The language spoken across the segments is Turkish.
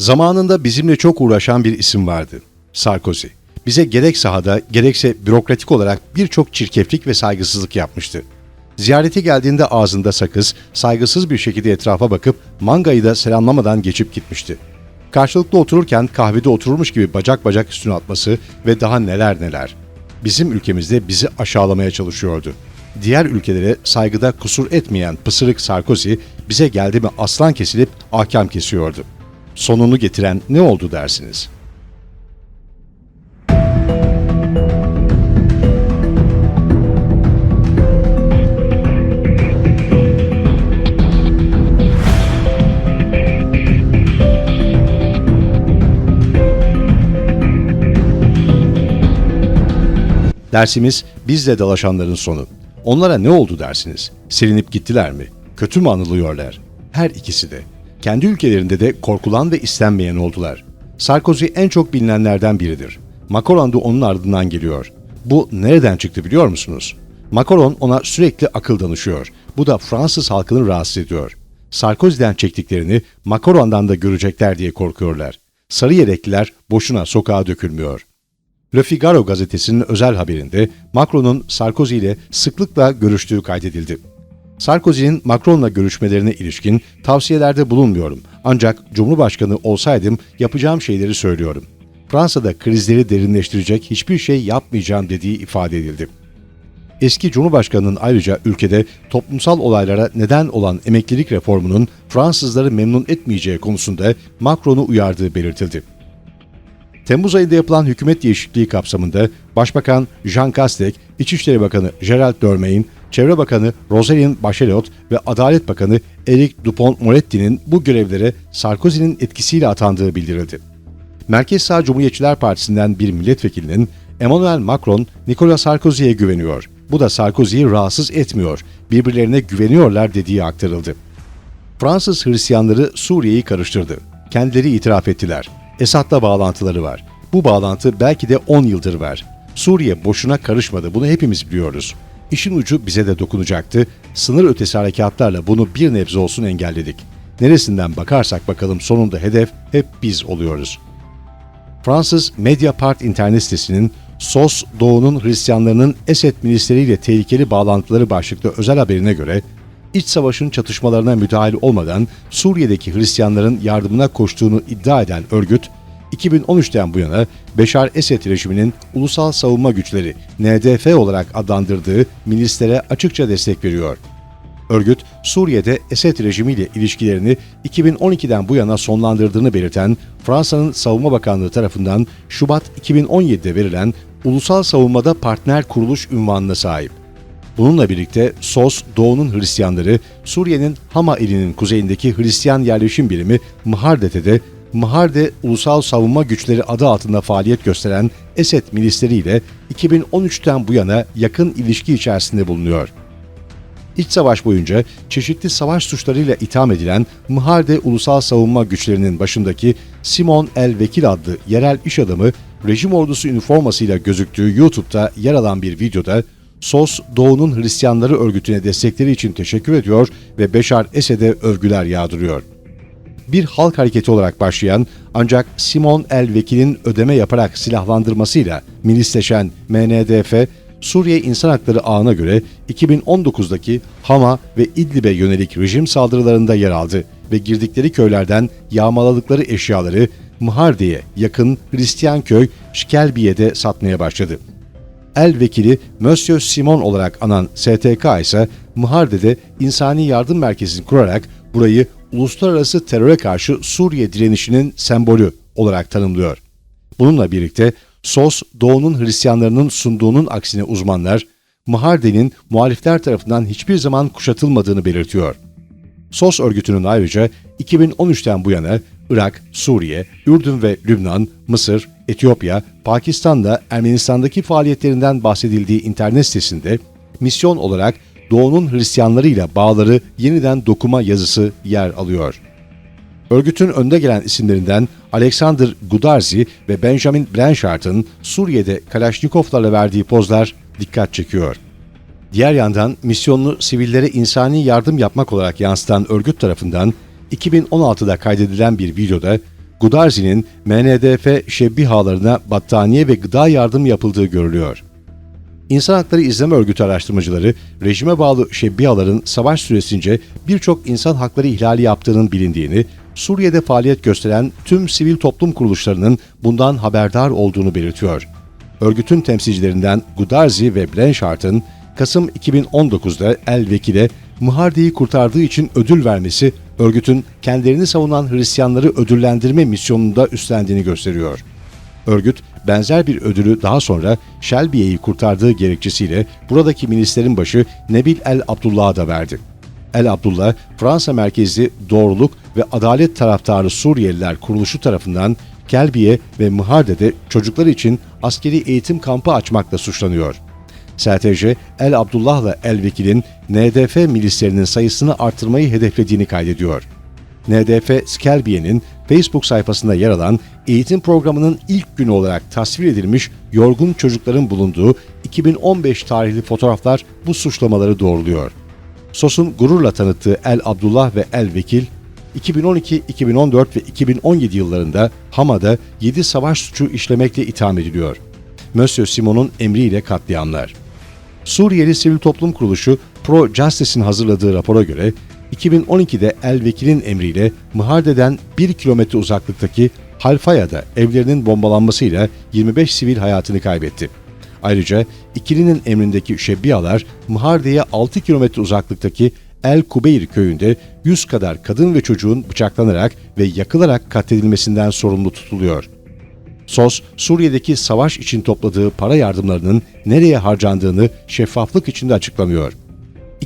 Zamanında bizimle çok uğraşan bir isim vardı. Sarkozy. Bize gerek sahada gerekse bürokratik olarak birçok çirkeflik ve saygısızlık yapmıştı. Ziyarete geldiğinde ağzında sakız, saygısız bir şekilde etrafa bakıp mangayı da selamlamadan geçip gitmişti. Karşılıklı otururken kahvede otururmuş gibi bacak bacak üstüne atması ve daha neler neler. Bizim ülkemizde bizi aşağılamaya çalışıyordu. Diğer ülkelere saygıda kusur etmeyen pısırık Sarkozy bize geldi mi aslan kesilip ahkam kesiyordu. Sonunu getiren ne oldu dersiniz? Dersimiz bizle dalaşanların sonu. Onlara ne oldu dersiniz? Silinip gittiler mi? Kötü mü anılıyorlar? Her ikisi de. Kendi ülkelerinde de korkulan ve istenmeyen oldular. Sarkozy en çok bilinenlerden biridir. Macron da onun ardından geliyor. Bu nereden çıktı biliyor musunuz? Macron ona sürekli akıl danışıyor. Bu da Fransız halkını rahatsız ediyor. Sarkozy'den çektiklerini Macron'dan da görecekler diye korkuyorlar. Sarı yelekliler boşuna sokağa dökülmüyor. Le Figaro gazetesinin özel haberinde Macron'un Sarkozy ile sıklıkla görüştüğü kaydedildi. Sarkozy'nin Macron'la görüşmelerine ilişkin tavsiyelerde bulunmuyorum. Ancak Cumhurbaşkanı olsaydım yapacağım şeyleri söylüyorum. Fransa'da krizleri derinleştirecek hiçbir şey yapmayacağım dediği ifade edildi. Eski Cumhurbaşkanı'nın ayrıca ülkede toplumsal olaylara neden olan emeklilik reformunun Fransızları memnun etmeyeceği konusunda Macron'u uyardığı belirtildi. Temmuz ayında yapılan hükümet değişikliği kapsamında Başbakan Jean Castex, İçişleri Bakanı Gerald Dörmeyin, Çevre Bakanı Roselyne Bachelot ve Adalet Bakanı Eric Dupont-Moretti'nin bu görevlere Sarkozy'nin etkisiyle atandığı bildirildi. Merkez Sağ Cumhuriyetçiler Partisi'nden bir milletvekilinin Emmanuel Macron, Nicolas Sarkozy'ye güveniyor. Bu da Sarkozy'yi rahatsız etmiyor. Birbirlerine güveniyorlar dediği aktarıldı. Fransız Hristiyanları Suriye'yi karıştırdı. Kendileri itiraf ettiler. Esad'la bağlantıları var. Bu bağlantı belki de 10 yıldır var. Suriye boşuna karışmadı. Bunu hepimiz biliyoruz. İşin ucu bize de dokunacaktı. Sınır ötesi harekatlarla bunu bir nebze olsun engelledik. Neresinden bakarsak bakalım sonunda hedef hep biz oluyoruz. Fransız Mediapart internet sitesinin SOS Doğu'nun Hristiyanlarının Esed milisleriyle tehlikeli bağlantıları başlıklı özel haberine göre iç savaşın çatışmalarına müdahil olmadan Suriye'deki Hristiyanların yardımına koştuğunu iddia eden örgüt, 2013'ten bu yana Beşar Esed rejiminin Ulusal Savunma Güçleri NDF olarak adlandırdığı milislere açıkça destek veriyor. Örgüt, Suriye'de Esed rejimiyle ilişkilerini 2012'den bu yana sonlandırdığını belirten Fransa'nın Savunma Bakanlığı tarafından Şubat 2017'de verilen Ulusal Savunmada Partner Kuruluş ünvanına sahip. Bununla birlikte SOS, Doğu'nun Hristiyanları, Suriye'nin Hama ilinin kuzeyindeki Hristiyan yerleşim birimi Mıhardet'e Mıharde Ulusal Savunma Güçleri adı altında faaliyet gösteren Esed milisleriyle 2013'ten bu yana yakın ilişki içerisinde bulunuyor. İç savaş boyunca çeşitli savaş suçlarıyla itham edilen Mıharde Ulusal Savunma Güçlerinin başındaki Simon El Vekil adlı yerel iş adamı rejim ordusu üniformasıyla gözüktüğü YouTube'da yer alan bir videoda SOS Doğu'nun Hristiyanları örgütüne destekleri için teşekkür ediyor ve Beşar Esed'e övgüler yağdırıyor. Bir halk hareketi olarak başlayan ancak Simon El Vekil'in ödeme yaparak silahlandırmasıyla milisleşen MNDF, Suriye İnsan Hakları Ağı'na göre 2019'daki Hama ve İdlib'e yönelik rejim saldırılarında yer aldı ve girdikleri köylerden yağmaladıkları eşyaları Mıharde'ye yakın Hristiyan köy Şkelbiye'de satmaya başladı. El vekili Monsieur Simon olarak anan STK ise Mıharde'de insani yardım merkezini kurarak burayı uluslararası teröre karşı Suriye direnişinin sembolü olarak tanımlıyor. Bununla birlikte SOS, Doğu'nun Hristiyanlarının sunduğunun aksine uzmanlar, Mıharde'nin muhalifler tarafından hiçbir zaman kuşatılmadığını belirtiyor. SOS örgütünün ayrıca 2013'ten bu yana Irak, Suriye, Ürdün ve Lübnan, Mısır, Etiyopya, Pakistan'da Ermenistan'daki faaliyetlerinden bahsedildiği internet sitesinde misyon olarak Doğu'nun Hristiyanlarıyla bağları yeniden dokuma yazısı yer alıyor. Örgütün önde gelen isimlerinden Alexander Gudarzi ve Benjamin Blanchard'ın Suriye'de Kalaşnikovlarla verdiği pozlar dikkat çekiyor. Diğer yandan misyonunu sivillere insani yardım yapmak olarak yansıtan örgüt tarafından 2016'da kaydedilen bir videoda Gudarzi'nin MNDF şebbihalarına battaniye ve gıda yardım yapıldığı görülüyor. İnsan Hakları İzleme Örgütü araştırmacıları, rejime bağlı şebbihaların savaş süresince birçok insan hakları ihlali yaptığının bilindiğini, Suriye'de faaliyet gösteren tüm sivil toplum kuruluşlarının bundan haberdar olduğunu belirtiyor. Örgütün temsilcilerinden Gudarzi ve Blanchard'ın Kasım 2019'da El Vekil'e Muhardi'yi kurtardığı için ödül vermesi, örgütün kendilerini savunan Hristiyanları ödüllendirme misyonunda üstlendiğini gösteriyor. Örgüt, benzer bir ödülü daha sonra Shelby'yi kurtardığı gerekçesiyle buradaki milislerin başı Nebil El Abdullah'a da verdi. El Abdullah, Fransa merkezli Doğruluk ve Adalet Taraftarı Suriyeliler kuruluşu tarafından Kelbiye ve Mıharde'de çocuklar için askeri eğitim kampı açmakla suçlanıyor. STC, El Abdullah'la El Vekil'in NDF milislerinin sayısını artırmayı hedeflediğini kaydediyor. NDF Skelbiye'nin Facebook sayfasında yer alan eğitim programının ilk günü olarak tasvir edilmiş yorgun çocukların bulunduğu 2015 tarihli fotoğraflar bu suçlamaları doğruluyor. SOS'un gururla tanıttığı El Abdullah ve El Vekil, 2012, 2014 ve 2017 yıllarında Hama'da 7 savaş suçu işlemekle itham ediliyor. Monsieur Simon'un emriyle katliamlar. Suriyeli Sivil Toplum Kuruluşu Pro Justice'in hazırladığı rapora göre 2012'de El Vekil'in emriyle Mıharde'den 1 kilometre uzaklıktaki Halfaya'da evlerinin bombalanmasıyla 25 sivil hayatını kaybetti. Ayrıca ikilinin emrindeki şebbiyalar Mıharde'ye 6 kilometre uzaklıktaki El Kubeyr köyünde 100 kadar kadın ve çocuğun bıçaklanarak ve yakılarak katledilmesinden sorumlu tutuluyor. SOS, Suriye'deki savaş için topladığı para yardımlarının nereye harcandığını şeffaflık içinde açıklamıyor.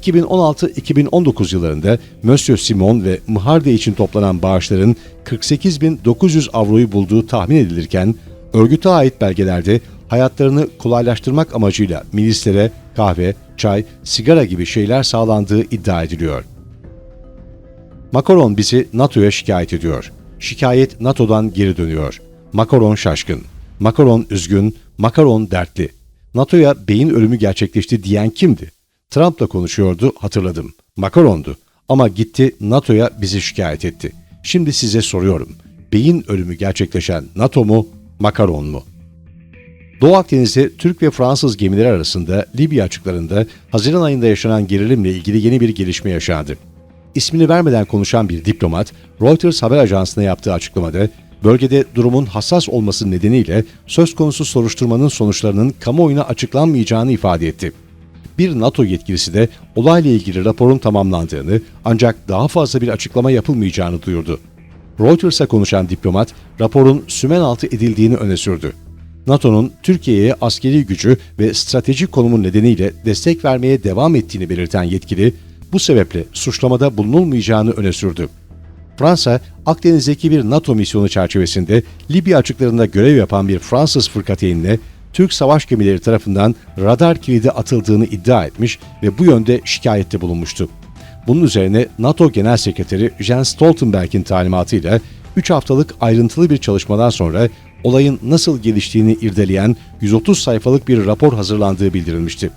2016-2019 yıllarında Monsieur Simon ve Mıharde için toplanan bağışların 48.900 avroyu bulduğu tahmin edilirken, örgüte ait belgelerde hayatlarını kolaylaştırmak amacıyla milislere kahve, çay, sigara gibi şeyler sağlandığı iddia ediliyor. Macron bizi NATO'ya şikayet ediyor. Şikayet NATO'dan geri dönüyor. Macron şaşkın. Macron üzgün. Macron dertli. NATO'ya beyin ölümü gerçekleşti diyen kimdi? Trump'la konuşuyordu hatırladım. Macron'du. Ama gitti NATO'ya bizi şikayet etti. Şimdi size soruyorum. Beyin ölümü gerçekleşen NATO mu, Macron mu? Doğu Akdeniz'de Türk ve Fransız gemileri arasında Libya açıklarında Haziran ayında yaşanan gerilimle ilgili yeni bir gelişme yaşandı. İsmini vermeden konuşan bir diplomat, Reuters haber ajansına yaptığı açıklamada, bölgede durumun hassas olması nedeniyle söz konusu soruşturmanın sonuçlarının kamuoyuna açıklanmayacağını ifade etti. Bir NATO yetkilisi de olayla ilgili raporun tamamlandığını ancak daha fazla bir açıklama yapılmayacağını duyurdu. Reuters'a konuşan diplomat, raporun sümen altı edildiğini öne sürdü. NATO'nun Türkiye'ye askeri gücü ve stratejik konumu nedeniyle destek vermeye devam ettiğini belirten yetkili, bu sebeple suçlamada bulunulmayacağını öne sürdü. Fransa, Akdeniz'deki bir NATO misyonu çerçevesinde Libya açıklarında görev yapan bir Fransız fırkateynine Türk savaş gemileri tarafından radar kilidi atıldığını iddia etmiş ve bu yönde şikayette bulunmuştu. Bunun üzerine NATO Genel Sekreteri Jens Stoltenberg'in talimatıyla 3 haftalık ayrıntılı bir çalışmadan sonra olayın nasıl geliştiğini irdeleyen 130 sayfalık bir rapor hazırlandığı bildirilmişti.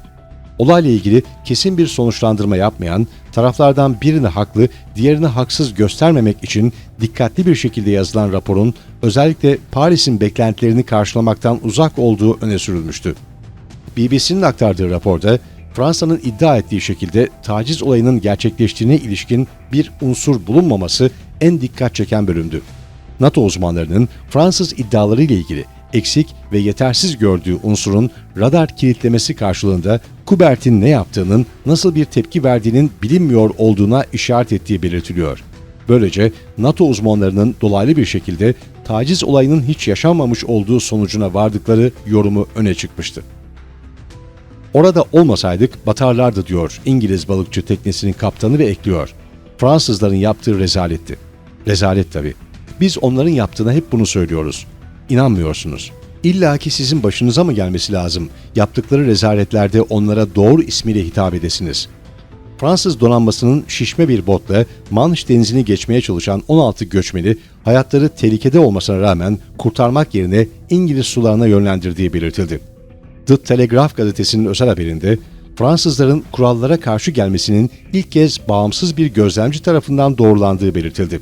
Olayla ilgili kesin bir sonuçlandırma yapmayan, taraflardan birini haklı, diğerini haksız göstermemek için dikkatli bir şekilde yazılan raporun özellikle Paris'in beklentilerini karşılamaktan uzak olduğu öne sürülmüştü. BBC'nin aktardığı raporda Fransa'nın iddia ettiği şekilde taciz olayının gerçekleştiğine ilişkin bir unsur bulunmaması en dikkat çeken bölümdü. NATO uzmanlarının Fransız iddiaları ile ilgili eksik ve yetersiz gördüğü unsurun radar kilitlemesi karşılığında Kubert'in ne yaptığının, nasıl bir tepki verdiğinin bilinmiyor olduğuna işaret ettiği belirtiliyor. Böylece NATO uzmanlarının dolaylı bir şekilde taciz olayının hiç yaşanmamış olduğu sonucuna vardıkları yorumu öne çıkmıştı. Orada olmasaydık batarlardı diyor İngiliz balıkçı teknesinin kaptanı ve ekliyor. Fransızların yaptığı rezaletti. Rezalet tabii. Biz onların yaptığına hep bunu söylüyoruz. İnanmıyorsunuz. İlla ki sizin başınıza mı gelmesi lazım? Yaptıkları rezaletlerde onlara doğru ismiyle hitap edesiniz. Fransız donanmasının şişme bir botla Manş denizini geçmeye çalışan 16 göçmeni hayatları tehlikede olmasına rağmen kurtarmak yerine İngiliz sularına yönlendirdiği belirtildi. The Telegraph gazetesinin özel haberinde Fransızların kurallara karşı gelmesinin ilk kez bağımsız bir gözlemci tarafından doğrulandığı belirtildi.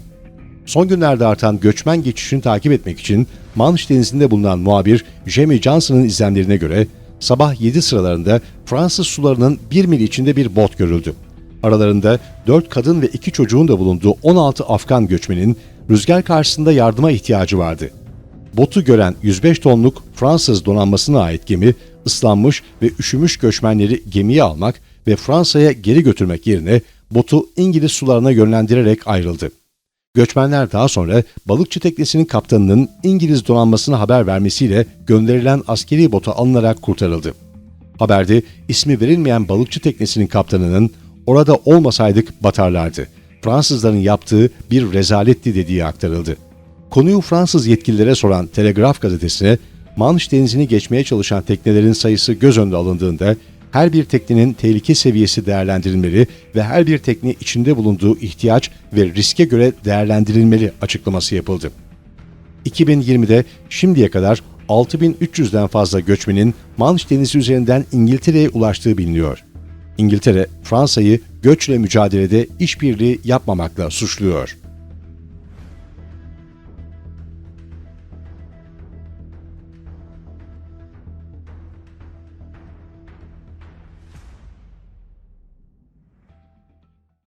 Son günlerde artan göçmen geçişini takip etmek için Manş Denizi'nde bulunan muhabir Jamie Johnson'ın izlemlerine göre sabah 7 sıralarında Fransız sularının 1 mil içinde bir bot görüldü. Aralarında 4 kadın ve 2 çocuğun da bulunduğu 16 Afgan göçmenin rüzgar karşısında yardıma ihtiyacı vardı. Botu gören 105 tonluk Fransız donanmasına ait gemi ıslanmış ve üşümüş göçmenleri gemiye almak ve Fransa'ya geri götürmek yerine botu İngiliz sularına yönlendirerek ayrıldı. Göçmenler daha sonra balıkçı teknesinin kaptanının İngiliz donanmasına haber vermesiyle gönderilen askeri bota alınarak kurtarıldı. Haberde ismi verilmeyen balıkçı teknesinin kaptanının orada olmasaydık batarlardı. Fransızların yaptığı bir rezaletti dediği aktarıldı. Konuyu Fransız yetkililere soran Telegraf gazetesine Manş denizini geçmeye çalışan teknelerin sayısı göz önünde alındığında her bir teknenin tehlike seviyesi değerlendirilmeli ve her bir tekne içinde bulunduğu ihtiyaç ve riske göre değerlendirilmeli açıklaması yapıldı. 2020'de şimdiye kadar 6300'den fazla göçmenin Manş Denizi üzerinden İngiltere'ye ulaştığı biliniyor. İngiltere, Fransa'yı göçle mücadelede işbirliği yapmamakla suçluyor.